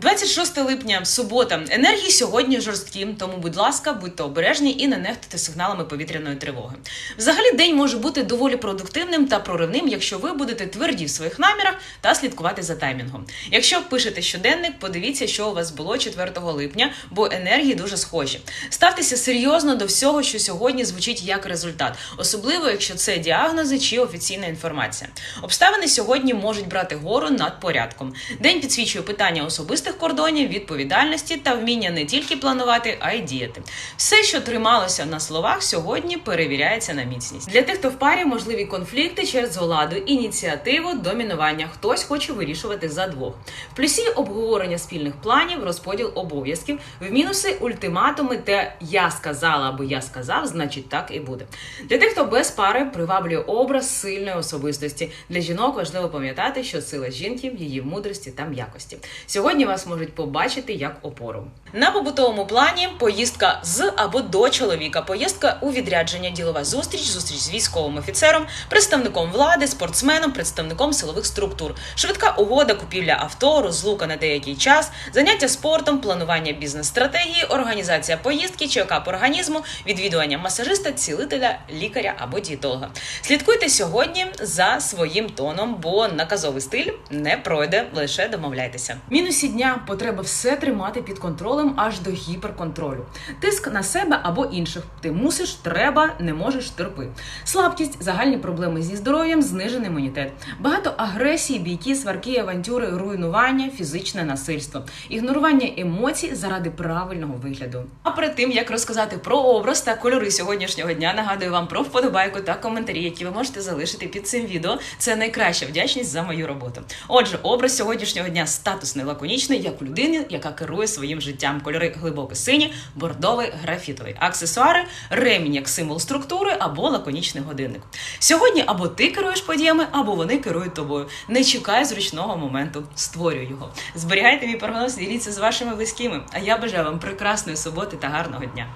26 липня, субота. Енергії сьогодні жорсткі, тому, будь ласка, будьте обережні і не нехтуйте сигналами повітряної тривоги. Взагалі, день може бути доволі продуктивним та проривним, якщо ви будете тверді в своїх намірах та слідкувати за таймінгом. Якщо пишете щоденник, подивіться, що у вас було 4 липня, бо енергії дуже схожі. Ставтеся серйозно до всього, що сьогодні звучить як результат, особливо якщо це діагнози чи офіційна інформація. Обставини сьогодні можуть брати гору над порядком. День підсвічує питання особистих кордонів, відповідальності та вміння не тільки планувати, а й діяти. Все, що трималося на словах, сьогодні перевіряється на міцність. Для тих, хто в парі, можливі конфлікти через владу, ініціативу, домінування. Хтось хоче вирішувати за двох. В плюсі обговорення спільних планів, розподіл обов'язків, в мінуси ультиматуми, те я сказала або я сказав, значить так і буде. Для тих, хто без пари приваблює образ сильної особистості. Для жінок важливо пам'ятати, що сила жінки в її мудрості та м'якості. Сьогодні вас можуть побачити як опору. На побутовому плані поїздка з або до чоловіка, поїздка у відрядження, ділова зустріч, зустріч з військовим офіцером, представником влади, спортсменом, представником силових структур, швидка угода, купівля авто, розлука на деякий час, заняття спортом, планування бізнес-стратегії, організація поїздки, чекап організму, відвідування масажиста, цілителя, лікаря або дієтолога. Слідкуйте сьогодні за своїм тоном, бо наказовий стиль не пройде, лише домовляйтеся. Мінусі дня потреба все тримати під контролем аж до гіперконтролю. Тиск на себе або інших. Ти мусиш, треба, не можеш, терпи. Слабкість, загальні проблеми зі здоров'ям, знижений імунітет. Багато агресії, бійки, сварки, авантюри, руйнування, фізичне насильство, ігнорування емоцій заради правильного вигляду. А перед тим як розказати про образ та кольори сьогоднішнього дня, нагадую вам про вподобайку та коментарі, які ви можете залишити під цим відео. Це найкраща вдячність за мою роботу. Отже, образ сьогоднішнього дня статусний, лаконічний, як у людини, яка керує своїм життям. Кольори глибоко сині, бордовий, графітовий. Аксесуари, ремінь як символ структури або лаконічний годинник. Сьогодні або ти керуєш подіями, або вони керують тобою. Не чекай зручного моменту, створюй його. Зберігайте мій прогноз, діліться з вашими близькими. А я бажаю вам прекрасної суботи та гарного дня.